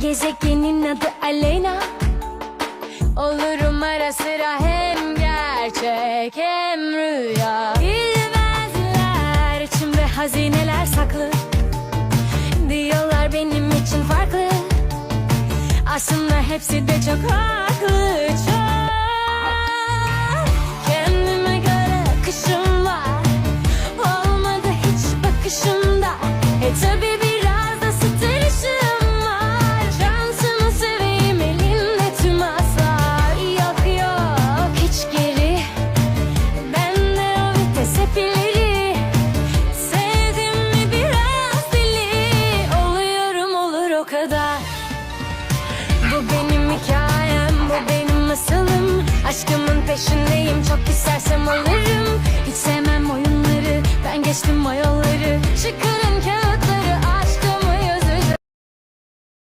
Gezegenin adı Aleyna. Olurum ara sıra hem gerçek hem rüya. Bilmezler içimde hazineler saklı. Diyorlar benim için farklı. Aslında hepsi de çok haklı kadar. Bu benim hikayem, bu benim masalım Aşkımın peşindeyim, çok istersem alırım. Hiç sevmem oyunları, ben geçtim o yolları. Kenara